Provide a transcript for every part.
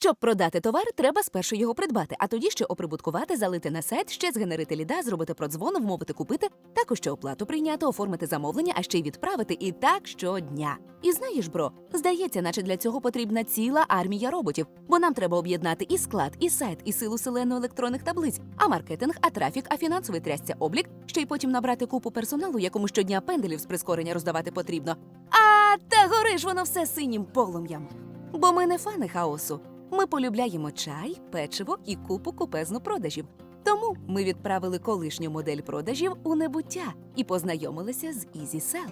Щоб продати товар, треба спершу його придбати, а тоді ще оприбуткувати, залити на сайт, ще згенерити ліда, зробити продзвону, вмовити купити, також ще оплату прийняти, оформити замовлення, а ще й відправити і так щодня. І знаєш, бро, здається, наче для цього потрібна ціла армія роботів, бо нам треба об'єднати і склад, і сайт, і силу селену електронних таблиць, а маркетинг, а трафік, а фінансовий трясця облік, ще й потім набрати купу персоналу, якому щодня пенделів з прискорення роздавати потрібно. А та гориш воно все синім полум'ям. Бо ми не фани хаосу. Ми полюбляємо чай, печиво і купу купезну продажів. Тому ми відправили колишню модель продажів у небуття і познайомилися з EasySell.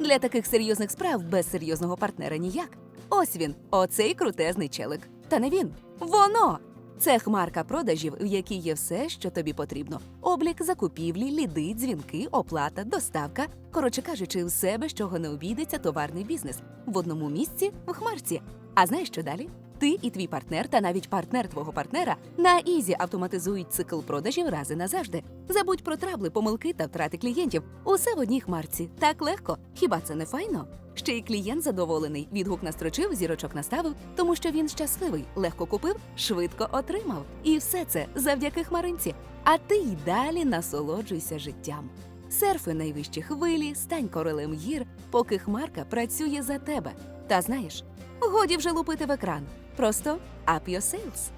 Для таких серйозних справ без серйозного партнера ніяк. Ось він, оцей крутезний челик. Та не він, воно. Це хмарка продажів, в якій є все, що тобі потрібно: облік, закупівлі, ліди, дзвінки, оплата, доставка. Коротше кажучи, все, без чого не обійдеться товарний бізнес в одному місці в хмарці. А знаєш, що далі? Ти і твій партнер, та навіть партнер твого партнера на ізі автоматизують цикл продажів рази назавжди. Забудь про трабли, помилки та втрати клієнтів. Усе в одній хмарці. Так легко. Хіба це не файно? Ще й клієнт задоволений. Відгук настрочив, зірочок наставив, тому що він щасливий, легко купив, швидко отримав. І все це завдяки хмаринці. А ти й далі насолоджуйся життям. Серфи найвищі хвилі, стань королем гір, поки хмарка працює за тебе. Та знаєш, годі вже лупити в екран. Просто up your sales.